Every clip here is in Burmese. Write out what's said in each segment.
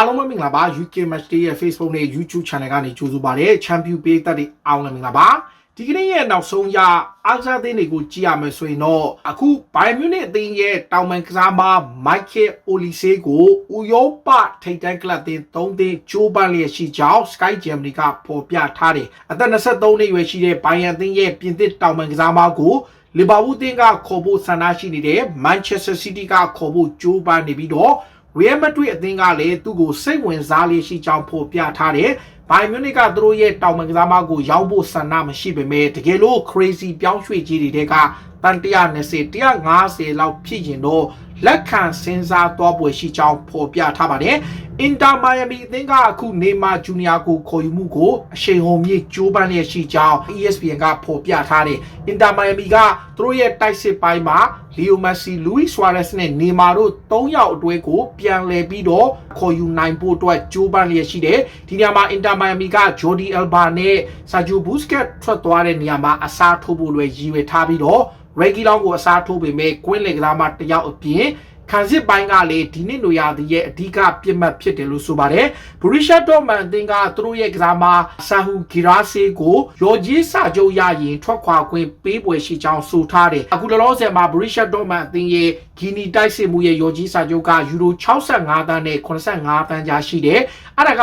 အားလုံးပဲမင်္ဂလာပါ UK Match Day ရဲ့ Facebook နဲ့ YouTube Channel ကနေကြိုဆိုပါရစေ Champion ပေးသက်တွေအားလုံးမင်္ဂလာပါဒီကနေ့ရဲ့နောက်ဆုံးရအားကစားသင်းတွေကိုကြည့်ရမယ်ဆိုရင်တော့အခု Bayern Munich အသင်းရဲ့တောင်ပန်ကစားမ Michael Olise ကိုဥရောပထိပ်တန်းကလပ်သင်း၃သင်းဂျိုးပန်လျက်ရှိကြောင်း Sky Germany ကဖော်ပြထားတယ်အသက်23နှစ်အရွယ်ရှိတဲ့ Bayern အသင်းရဲ့ပြင်သစ်တောင်ပန်ကစားမကိုလီဗာပူးတင်းကခေါ်ဖို့ဆန္ဒရှိနေတဲ့ Manchester City ကခေါ်ဖို့ကြိုးပမ်းနေပြီးတော့ Real Madrid အသင်းကလည်းသူ့ကိုစိတ်ဝင်စားလေးရှိကြောင်းဖော်ပြထားတယ်။ဘိုင်မြူနစ်ကသူတို့ရဲ့တောင်ပန်ကစားမကိုရောက်ဖို့ဆန္ဒမရှိပေမဲ့တကယ်လို့ crazy ပြောင်းရွှေ့ကြီးတွေကတန်120 150လောက်ဖြစ်ရင်တော့ လက်ခံစဉ်းစားသွားပွဲရှိကြောင်းဖော်ပြထားပါတယ်။ Inter Miami အသင်းကအခုနေမာဂျူနီယာကိုခေါ်ယူမှုကိုအရှိန်ဟုန်မြင့်ကြိုးပမ်းရရှိကြောင်း ESPN ကဖော်ပြထားတယ်။ Inter Miami ကသူတို့ရဲ့တိုက်စစ်ပိုင်းမှာ Leo Messi, Luis Suarez နဲ့ Neymar တို့၃ယောက်အတွဲကိုပြန်လည်ပြီးတော့ခေါ်ယူနိုင်ဖို့အတွက်ကြိုးပမ်းလျက်ရှိတယ်။ဒီနေရာမှာ Inter Miami က Jordi Alba နဲ့ Sergio Busquets ထွက်သွားတဲ့နေရာမှာအစားထိုးဖို့လွယ်ရည်ရွယ်ထားပြီးတော့ Reggie Long ကိုအစားထိုးပေမဲ့ကွင်းလေကစားမတစ်ယောက်အပြင်ခံစစ်ပိုင်းကလည်းဒီနှစ်နွေရာသီရဲ့အဓိကပြစ်မှတ်ဖြစ်တယ်လို့ဆိုပါတယ်။ Borussia Dortmund အသင်းကသူတို့ရဲ့ကစားမ Sahu Girassi ကိုရော်ကြီးစာချုပ်ရရင်ထွက်ခွာခွင့်ပေးပွဲရှိကြောင်းဆိုထားတယ်။အခုလောလောဆယ်မှာ Borussia Dortmund အသင်းရဲ့ဂီနီတိုက်စစ်မှုရဲ့ရော်ကြီးစာချုပ်ကယူရို65သန်းနဲ့85သန်းကြားရှိတယ်။အဲ့ဒါက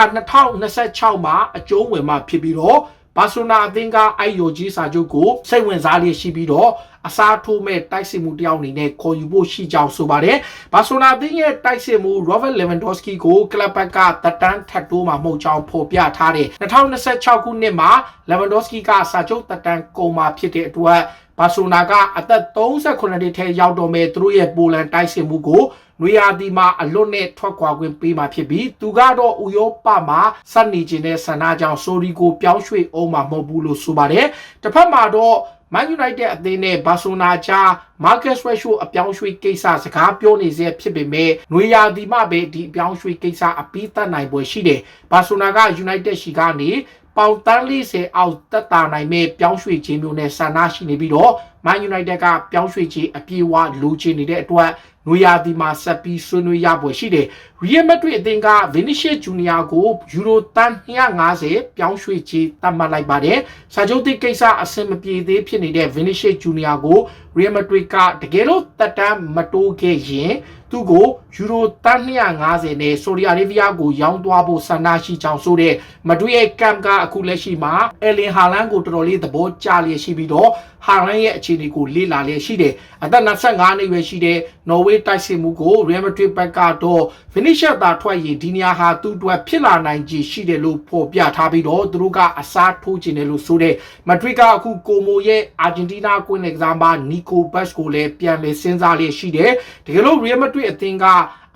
2026မှာအကျုံးဝင်မှဖြစ်ပြီးတော့ ဘာဆိုနာအသင်းကအိုက်ယိုဂျီစာချုပ်ကိုစိတ်ဝင်စားလျက်ရှိပြီးတော့အစားထိုးမဲ့တိုက်စစ်မှုတယောက်အနေနဲ့ခေါ်ယူဖို့ရှိကြောင်းဆိုပါတယ်။ဘာဆိုနာအသင်းရဲ့တိုက်စစ်မှု Robert Lewandowski ကိုကလပ်ဘက်ကတက်တန်းထပ်တိုးမှာမဟုတ်ကြောင်းဖော်ပြထားတယ်။2026ခုနှစ်မှာ Lewandowski ကစာချုပ်တက်တန်းကုန်မှာဖြစ်တဲ့အတွက်ဘာဆိုနာကအသက်38နှစ်ထဲရောက်တော့မဲ့သူတို့ရဲ့ပိုလန်တိုက်စစ်မှုကို နွေရာသီမှာအလွတ်နဲ့ထွက်ခွာခွင့်ပေးမှာဖြစ်ပြီးသူကတော့ဥရောပမှာစနေခြင်းနဲ့ဆန္ဒကြောင့်ဆိုရီကိုပြောင်းရွှေ့အောင်မှာမဟုတ်ဘူးလို့ဆိုပါတယ်တစ်ဖက်မှာတော့ Man United အသင်းနဲ့ဘာဆိုနာချာ Marcus Rashford အပြောင်းရွှေ့ကိစ္စစကားပြောနေစေဖြစ်ပေမဲ့နွေရာသီမှပဲဒီအပြောင်းရွှေ့ကိစ္စအပြီးသတ်နိုင်ပွဲရှိတယ်။ဘာဆိုနာက United ရှိကနေ ပေါင်တန်း40အောက်တက်တာနိုင်မဲ့ပြောင်းရွှေ့ခြင်းမျိုးနဲ့ဆန္ဒရှိနေပြီးတော့ Man United ကပြောင်းရွှေ့ခြင်းအပြေအဝလိုချင်နေတဲ့အတွက်နွေရာသီမှာဆက်ပြီးဆွေးနွေးရပွဲရှိတယ်။ Real Madrid အသင်းက Vinicius Junior ကိုယူရိုတန်250ပြောင်းရွှေ့ခြင်းတတ်မှတ်လိုက်ပါတယ်။စာချုပ်သစ်ကိစ္စအဆင်မပြေသေးဖြစ်နေတဲ့ Vinicius Junior ကို Real Madrid ကတကယ်လို့တက်တမ်းမတိုးခဲ့ရင်သူ့ကို ယူရိုတန်250နဲ့ဆိုဒီအာရေဗီးယားကိုရောင်းသွားဖို့ဆန္ဒရှိကြောင်းဆိုတဲ့မဒွေရဲ့ကမ်ကအခုလက်ရှိမှာအယ်လင်ဟာလန်ကိုတော်တော်လေးသဘောကျလျက်ရှိပြီးတော့ဟာလန်ရဲ့အခြေအနေကိုလေ့လာလျက်ရှိတယ်အသက်25နှစ်ရွယ်ရှိတဲ့နော်ဝေးတိုက်စစ်မှုကို Real Madrid ဘက်ကတော့ Vinicius သာထွက်ရင်ဒီနေရာဟာသူ့အတွက်ဖြစ်လာနိုင်ခြေရှိတယ်လို့ဖော်ပြထားပြီးတော့သူတို့ကအစားထိုးခြင်းတယ်လို့ဆိုတဲ့ Madrid ကအခုကိုမိုရဲ့အာဂျင်တီးနားကွင်းလေကစားမနီကိုဘတ်ကိုလည်းပြန်လည်စဉ်းစားလျက်ရှိတယ်တကယ်လို့ Real Madrid အသင်းက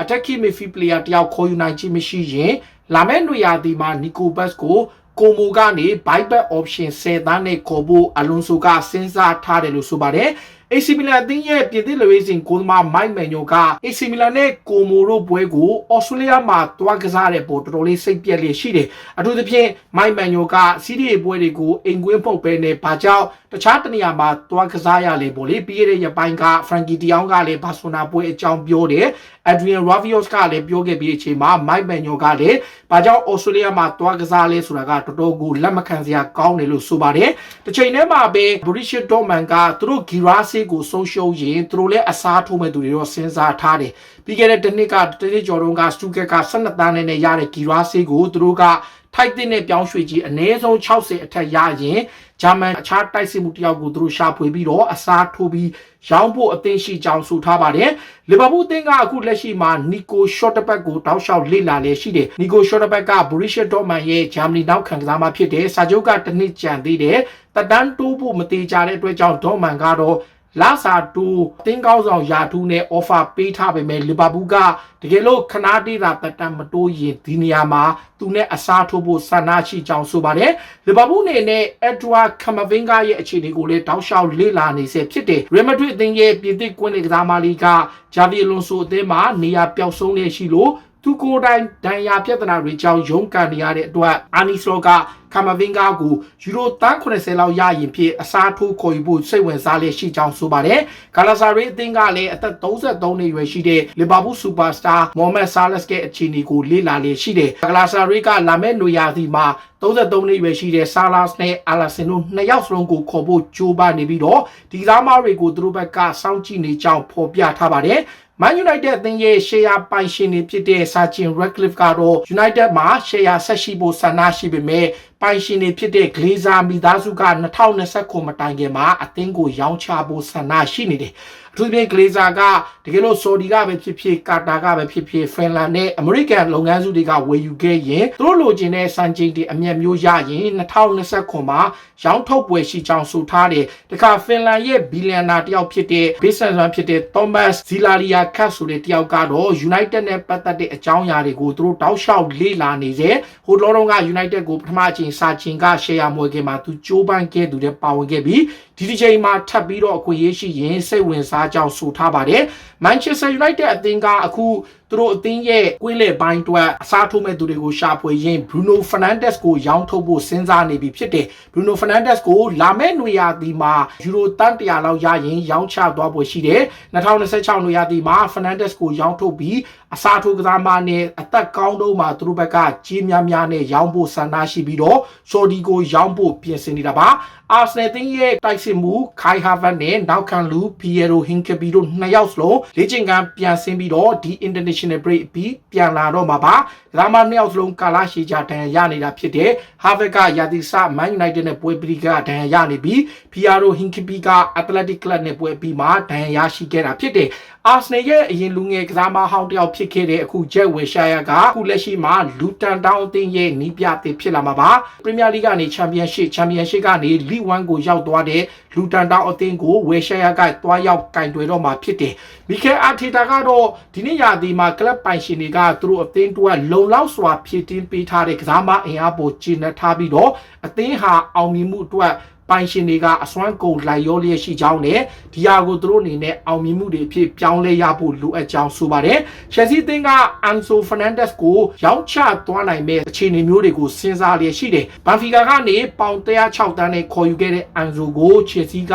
attacking midfield player တယောက်ခေါ်ယူနိုင်ခြင်းမရှိရင်လာမယ့်နွေရာသီမှာနီကိုဘတ်ကိုကိုမိုကနေ buyback option 10တန်းနဲ့ခေါ်ဖို့အလွန်ဆိုကစဉ်းစားထားတယ်လို့ဆိုပါတယ် AC Milan အသင်းရဲ့ပြင်သစ်လူရေးစဉ်ကိုသမားမိုက်မန်ညိုက AC Milan နဲ့ကိုမိုတို့ပွဲကိုအော်စတြေးလျမှာတွားကစားတဲ့ပေါ်တော်တော်လေးစိတ်ပြက်လျက်ရှိတယ်။အထူးသဖြင့်မိုက်မန်ညိုကစီးရီးပွဲတွေကိုအိမ်ကွင်းပုတ်ပဲနဲ့ဘာကြောင့်တခြားတနေရာမှာတွားကစားရလေပေါ့လေပြီးရတဲ့ရပိုင်းက Frankie De Jong ကလည်းဘာဆိုနာပွဲအကြောင်းပြောတယ်။ Adrian Ravios ကလည်းပြောခဲ့ပြီးအချိန်မှာမိုက်မန်ညိုကလည်းဘာကြောင့်အော်စတြေးလျမှာတွားကစားလဲဆိုတာကတော်တော်ကိုလက်မခံစရာကောင်းတယ်လို့ဆိုပါတယ်။တစ်ချိန်တည်းမှာပဲ Borussia Dortmund ကသူတို့ Girassi ကိုဆုံးရှုံးရင်သူတို့လည်းအစားထိုးမဲ့သူတွေတော့စဉ်းစားထားတယ်ပြီးခဲ့တဲ့တစ်နှစ်ကတစ်နှစ်ကျော်တုန်းကစတူကက်က12တန်းနဲ့ရတဲ့ဂီရာဆေးကိုသူတို့ကထိုက်တဲ့နဲ့ပြောင်းရွှေ့ကြီးအနည်းဆုံး60အထက်ရရင် ဂျာမန်အခြားတိုက်စစ်မှုတယောက်ကိုသူတို့ရှာဖွေပြီးတော့အစားထိုးပြီးရောင်းဖို့အသင်းရှိကြောင်းဆိုထားပါတယ်လီဗာပူးအသင်းကအခုလက်ရှိမှာနီကိုရှော့တဘက်ကိုတောက်လျှောက်လေ့လာလေရှိတယ်နီကိုရှော့တဘက်ကဘူရီရှက်ဒေါ့မန်ရဲ့ဂျာမနီနောက်ခံကစားမဖြစ်တဲ့စာချုပ်ကတစ်နှစ်ကြံသေးတယ်တတန်းတိုးဖို့မသေးကြတဲ့အတွက်ကြောင့်ဒေါ့မန်ကတော့ လာစာတူတင်းကောင်းဆောင်ယာတူးနဲ့ offer ပေးထားပေမဲ့လီဗာပူးကတကယ်လို့ခနာတေးတာတက်တန်မတိုးရင်ဒီနေရာမှာသူနဲ့အစားထိုးဖို့ဆန္ဒရှိကြောင်းဆိုပါတယ်လီဗာပူးနေနဲ့အက်ဒဝါကမဗင်ဂါရဲ့အခြေအနေကိုလည်းတောက်လျှောက်လေ့လာနေစေဖြစ်တယ်ရီမက်ဒရစ်အသင်းရဲ့ပြည်သစ်ကွင်းလေကစားမလီကဂျာဗီလွန်ဆိုအသင်းမှာနေရာပျောက်ဆုံးနေရှိလို့သူကိုယ်တိုင်ဒဏ်ရာပြဿနာတွေကြောင့်ရုန်းကန်နေရတဲ့အတွက်အာနီစလောက ကာမဗင်ဂါကိုယူရိုတန်း80လောက်ရရင်ဖြစ်အစားထိုးခေါ်ယူဖို့စိတ်ဝင်စားလျက်ရှိကြောင်းဆိုပါတယ်။ဂါလာဆာရီအသင်းကလည်းအသက်33နှစ်ရွယ်ရှိတဲ့လီဗာပူးစူပါစတာမိုဟမက်ဆာလက်စ်ရဲ့အခြေအနေကိုလေ့လာလျက်ရှိတယ်။ဂါလာဆာရီကလာမယ့်နွေရာသီမှာ33နှစ်ရွယ်ရှိတဲ့ဆာလာစ်နဲ့အာလာဆင်တို့နှစ်ယောက်စလုံးကိုခေါ်ဖို့ကြိုးပမ်းနေပြီးတော့ဒီကစားမတွေကိုသူတို့ဘက်ကစောင့်ကြည့်နေကြောင်းဖော်ပြထားပါတယ်။ Man United အသင်းရဲ့ share ပိုင်ရှင်တွေဖြစ်တဲ့ Sachin Ratcliffe ကတော့ United မှာ share ဆက်ရှိဖို့ဆန္ဒရှိပေမဲ့ပိုင်ရှင်တွေဖြစ်တဲ့ Glazer မိသားစုက2029မတိုင်ခင်မှာအသင်းကိုရောင်းချဖို့ဆန္ဒရှိနေတယ်။ အထူးသဖြင့် Glazer ကတကယ်လို့ Saudi ကပဲဖြစ်ဖြစ်ကာတာကပဲဖြစ်ဖြစ် Finland နဲ့ American လုပ်ငန်းစုတွေကဝယ်ယူခဲ့ရင်သူတို့လိုချင်တဲ့စံချိန်တွေအမျက်မျိုးရရင်2029မှာရောင်းထုတ်ပွဲရှိကြောင်းဆိုထားတယ်။တခါ Finland ရဲ့ဘီလီယံနာတယောက်ဖြစ်တဲ့ businessman ဖြစ်တဲ့ Thomas Zilaria Kat ဆိုတဲ့တယောက်ကတော့ United နဲ့ပတ်သက်တဲ့အကြောင်းအရာတွေကိုသူတို့တောက်လျှောက်လေ့လာနေစေဟိုလောတော့က United ကိုပထမအချိန်စာချင်းက share မွေခင်မှာသူကြိုးပမ်းခဲ့သူတဲ့ပါဝင်ခဲ့ပြီး ဒီဒီချိန်မှာထပ်ပြီးတော့အခွင့်အရေးရှိရင်စိတ်ဝင်စားကြောင်းဆိုထားပါတယ်။ Manchester United အသင်းကအခု သူတို့အသင်းရဲ့ကွင်းလေပိုင်းတွက်အစားထိုးမဲ့သူတွေကိုရှာဖွေရင်း Bruno Fernandes ကိုရောင်းထုတ်ဖို့စဉ်းစားနေပြီဖြစ်တယ်။ Bruno Fernandes ကိုလာမယ့်နွေရာသီမှာယူရိုတန်တရာလောက်ရရင်ရောင်းချသွားဖို့ရှိတယ်။2026နွေရာသီမှာ Fernandes ကိုရောင်းထုတ်ပြီးအစားထိုးကစားမနဲ့အသက်ကောင်းတော့မှသူတို့ဘက်ကကြီးများများနဲ့ရောင်းဖို့ဆန္ဒရှိပြီးတော့ Saudi ကိုရောင်းဖို့ပြင်ဆင်နေတာပါ။ Arsenal တင်းရဲ့တိုက်စစ်မှု Kai Havertz နဲ့နောက်ခံလူ Piero Hincapié တို့နှစ်ယောက်စလုံးလေ့ကျင့်ခန်းပြန်ဆင်းပြီးတော့ဒီ international break ပြီးပြန်လာတော့မှာပါ။ဒါမှနှစ်ယောက်စလုံးကာလာရှီဂျာတန်ရနေတာဖြစ်တဲ့ Havertz ကယာတီဆာ Man United နဲ့ပွဲပြီးကဒဏ်ရာရနေပြီး Piero Hincapié က Athletic Club နဲ့ပွဲပြီးမှဒဏ်ရာရရှိခဲ့တာဖြစ်တယ်။ Arsenal ရဲ့အရင်လူငယ်ကစားမဟောင်းတယောက်ဖြစ်ခဲ့တဲ့အခု Jack Wilshere ကအခုလက်ရှိမှာလူတန်တောင်းအသင်းရဲ့နီးပြအသစ်ဖြစ်လာမှာပါ။ Premier League ကနေ Championship Championship ကနေ League 1ကိုရောက်သွားတဲ့လူတန်တောင်းအသင်းကို Wilshere ကတွားရောက်ကင်တွယ်တော့မှာဖြစ်တယ်။ Mikel Arteta ကတော့ဒီနေ့ရာသီမှာကလပ်ပိုင်ရှင်တွေကသူတို့အသင်းတို့ကလုံလောက်စွာဖြည့်တင်းပေးထားတဲ့ကစားမအင်အားပေါ်ကျင်းထားပြီးတော့အသင်းဟာအောင်မြင်မှုအတွက် ပိုင်ရှင်တွေကအစွမ်းကုန်လိုက်ရောလျက်ရှိကြောင်းနဲ့ဒီဟာကိုသူတို့အနေနဲ့အောင်မြင်မှုတွေအဖြစ်ပြောင်းလဲရဖို့လိုအပ်ကြောင်းဆိုပါတယ်။ Chelsea သင်းကအန်ဆိုဖာနန်ဒက်စ်ကိုရောင်းချသွားနိုင်မဲ့အခြေအနေမျိုးတွေကိုစဉ်းစားလျက်ရှိတယ်။ဘန်ဖီကာကနေပေါင်106တန်းနဲ့ခေါ်ယူခဲ့တဲ့အန်ဆိုကို Chelsea က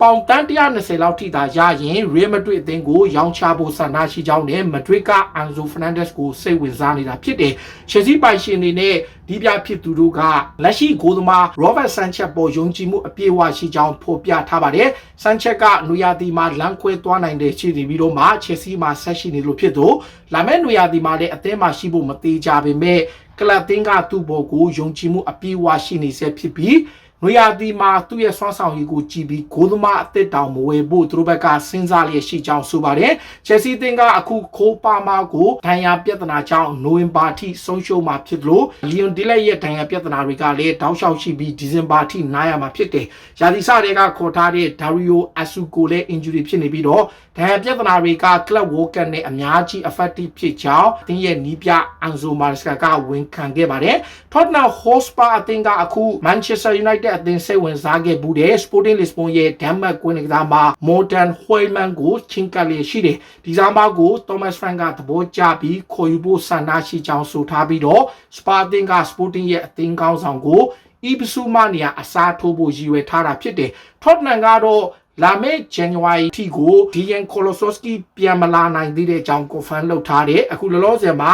ပေါင်တန်း120လောက်ထိသာရရင် Real Madrid အသင်းကိုရောင်းချဖို့ဆန္ဒရှိကြောင်းနဲ့ Madrid ကအန်ဆိုဖာနန်ဒက်စ်ကိုစိတ်ဝင်စားနေတာဖြစ်တယ်။ Chelsea ပိုင်ရှင်တွေနဲ့ဒီပြဖြစ်သူတို့ကလက်ရှိဂိုးသမား Robert Sanchez ပေါ်ယုံကြည်မှုအပြည့်အဝရှိကြောင်းဖော်ပြထားပါတယ်။ Sanchez ကနွေရာသီမှာလမ်းခွဲသွားနိုင်တဲ့ရှိနေပြီးတော့မှ Chelsea မှာဆက်ရှိနေလို့ဖြစ်သူလာမယ့်နွေရာသီမှာလည်းအသင်းမှာရှိဖို့မသေးကြပေမဲ့ကလပ်တင်းကသူ့ဘော်ကိုယုံကြည်မှုအပြည့်အဝရှိနေစေဖြစ်ပြီး နွေရာသီမှာသူ့ရဲ့စွမ်းဆောင်ရည်ကိုကြည့်ပြီးဂိုးသမားအသစ်တောင်မဝယ်ဖို့သူတို့ဘက်ကစဉ်းစားလျက်ရှိကြောင်းဆိုပါတယ်။ချက်စီးတင်ကအခုခိုးပါမာကိုဒဏ်ရာပြဿနာကြောင့်နိုဝင်ဘာထိဆုံးရှုံးမှာဖြစ်လို့လီယွန်ဒီလက်ရဲ့ဒဏ်ရာပြဿနာတွေကလည်းတောက်လျှောက်ရှိပြီးဒီဇင်ဘာထိနားရမှာဖြစ်တယ်။ရာသီစတွေကခေါ်ထားတဲ့ဒါရီယိုအဆူကိုလည်း injury ဖြစ်နေပြီးတော့ဒဏ်ရာပြဿနာတွေက club worker နဲ့အများကြီး effective ဖြစ်ကြောင်းအသင်းရဲ့နီးပြအန်ဇိုမာစကာကဝန်ခံခဲ့ပါတယ်။ Tottenham Hotspur အသင်းကအခု Manchester United အသင်းစိတ်ဝင်စားခဲ့ဘူးတဲ့ Sporting Lisbon ရဲ့ Denmark ကွင်းကစားမ Morten Hoyman ကိုချင်းကပ်လျက်ရှိတယ်။ဒီစားမကို Thomas Frank ကသဘောကျပြီးခေါ်ယူဖို့ဆန္ဒရှိကြောင်းဆိုထားပြီးတော့ Spa အသင်းက Sporting ရဲ့အသင်းကောင်းဆောင်ကိုအီပစုမနီယာအစားထိုးဖို့ရည်ရွယ်ထားတာဖြစ်တယ်။ Tottenham ကတော့လာမယ့် January ထိကို Dian Kolosowski ပြန်မလာနိုင်သေးတဲ့အကြောင်း confirm လုပ်ထားတယ်အခုလောလောဆယ်မှာ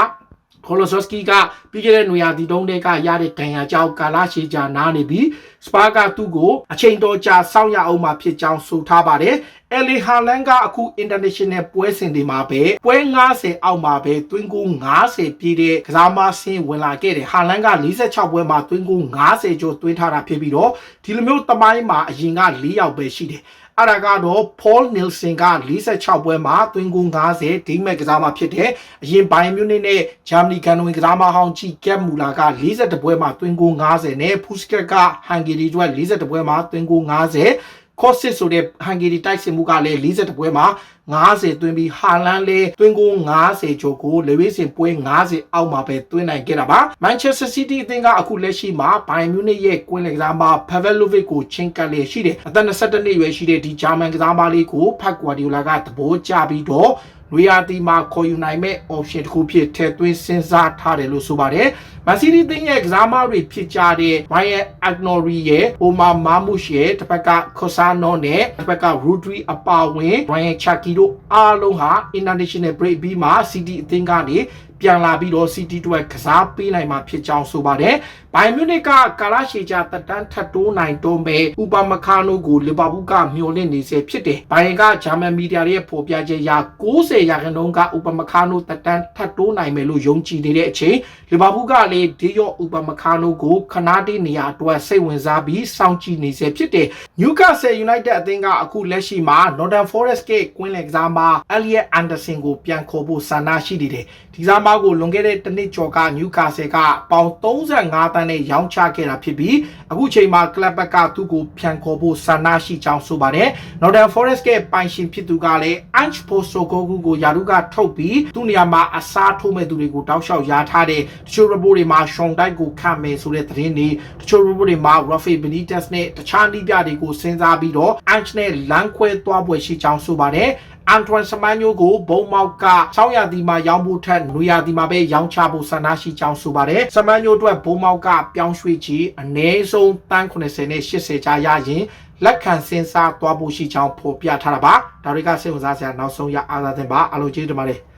ကိုလိုဆော့စကီကပြီးခဲ့တဲ့နွေရာသီတုန်းကရတဲ့ဒဏ်ရာကြောင့်ကာလာရှီဂျာနားနေပြီးစပါကသူ့ကိုအချိန်တော်ကြာစောင့်ရအောင်မှာဖြစ်ကြောင်းဆိုထားပါတယ်။ ယ်လီဟာလန်ကအခု international ပွဲစဉ်တွေမှာပဲပွဲ90အောက်မှာပဲတွင်းကူ90ပြည့်တဲ့ကစားမဆင်းဝင်လာခဲ့တယ်။ဟာလန်က46ပွဲမှာတွင်းကူ90ကျော်တွင်းထားတာဖြစ်ပြီးတော့ဒီလိုမျိုးတမိုင်းမှာအရင်က4ယောက်ပဲရှိတယ်။အဲ့ဒါကတော့ Paul Nielsen က46ပွဲမှာသွင်းဂိုး90ဒိမက်ကစားမှာဖြစ်တယ်။အရင်ဘိုင်မြူနစ်နဲ့ဂျာမနီကန်ဝင်ကစားမဟောင်းကြီးကက်မူလာက42ပွဲမှာသွင်းဂိုး90နဲ့ဖူစကက်ကဟန်ဂေရီတို့42ပွဲမှာသွင်းဂိုး90 ကော့စစ်ဆိုတဲ့ဟန်ဂေရီတိုက်စစ်မှုကလည်း42ပွဲမှာ90သွင်းပြီးဟာလန်လည်းသွင်းကို90ကျော်ကိုလေဝေးစင်ပွဲ90အောက်မှာပဲသွင်းနိုင်ခဲ့တာပါမန်ချက်စတာစီးတီးအသင်းကအခုလက်ရှိမှာဘိုင်မြူနစ်ရဲ့ကွင်းလက်ကစားမဖဗယ်လိုဗစ်ကိုချင်းကပ်လျက်ရှိတယ်အသက်22နှစ်ရွယ်ရှိတဲ့ဒီဂျာမန်ကစားမလေးကိုဖတ်ကွာဒီယိုလာကသဘောကျပြီးတော့ နွေရာသီမှာခေါ်ယူနိုင်မဲ့ option တစ်ခုဖြစ်ထည့်သွင်းစဉ်းစားထားတယ်လို့ဆိုပါတယ်မန်စီးတီးတင်းရဲ့ကစားမတွေဖြစ်ကြတဲ့ Ryan Agnori ရဲ့ Omar Mamouche ရဲ့တစ်ဖက်က Cosano နဲ့တစ်ဖက်က Rodri အပါအဝင် Ryan Chaki တို့အားလုံးဟာ international break ပြီးမှ City အသင်းကနေ ပြန်လာပြီးတော့ City အတွက်ကစားပေးနိုင်မှာဖြစ်ကြောင်းဆိုပါတယ်။ဘိုင်မြူနစ်ကကာလာရှီချာတက်တန်းထပ်တိုးနိုင်တော့မဲ့ဥပမခါနိုကိုလီဗာပူးကမျှော်လင့်နေစေဖြစ်တယ်။ဘိုင်ကဂျာမန်မီဒီယာရဲ့ဖော်ပြချက်အရ90ရာခိုင်နှုန်းကဥပမခါနိုတက်တန်းထပ်တိုးနိုင်မယ်လို့ယုံကြည်နေတဲ့အချိန်လီဗာပူးကလည်းဒီယောဥပမခါနိုကိုခနာတီနေရာအတွက်စိတ်ဝင်စားပြီးစောင့်ကြည့်နေစေဖြစ်တယ်။ Newcastle United အသင်းကအခုလက်ရှိမှာ Northern Forest ကကွင်းလယ်ကစားမ Elliot Anderson ကိုပြန်ခေါ်ဖို့ဆန္ဒရှိနေတယ်။ဒီကစားမကိုလွန်ခဲ့တဲ့တစ်နှစ်ကျော်က Newcastle ကပေါင်35တန်းနဲ့ရောင်းချခဲ့တာဖြစ်ပြီးအခုချိန်မှာ club ဘက်ကသူ့ကိုပြန်ခေါ်ဖို့ဆန္ဒရှိကြောင်းဆိုပါတယ်။ Northern Forest ကပိုင်ရှင်ဖြစ်သူကလည်း Ange Postecoglou ကိုယာရုကထုတ်ပြီးသူ့နေရာမှာအစားထိုးမဲ့သူတွေကိုတောက်လျှောက်ရားထားတဲ့တချို့ report တွေမှာ Sean Dyche ကိုခန့်မယ်ဆိုတဲ့သတင်းတွေတချို့ report တွေမှာ Rafael Benitez နဲ့တခြားနည်းပြတွေကိုစဉ်းစားပြီးတော့ Ange နဲ့လမ်းခွဲသွားပွဲရှိကြောင်းဆိုပါတယ်။ အန်တွန်စမန်ညိုကိုဘုံမောက်က6ရာသီမှာရောင်းဖို့ထက်နွေရာသီမှာပဲရောင်းချဖို့ဆန္ဒရှိကြောင်းဆိုပါတယ်။စမန်ညိုအတွက်ဘုံမောက်ကပြောင်းရွှေ့ချီအနည်းဆုံးတန်း80နဲ့80ကြားရရင်လက်ခံစဉ်းစားသွားဖို့ရှိကြောင်းဖော်ပြထားတာပါ။ဒါတွေကစိတ်ဝင်စားစရာနောက်ဆုံးရအားသာတင်ပါအလိုကျေးဇူးတင်ပါတယ်။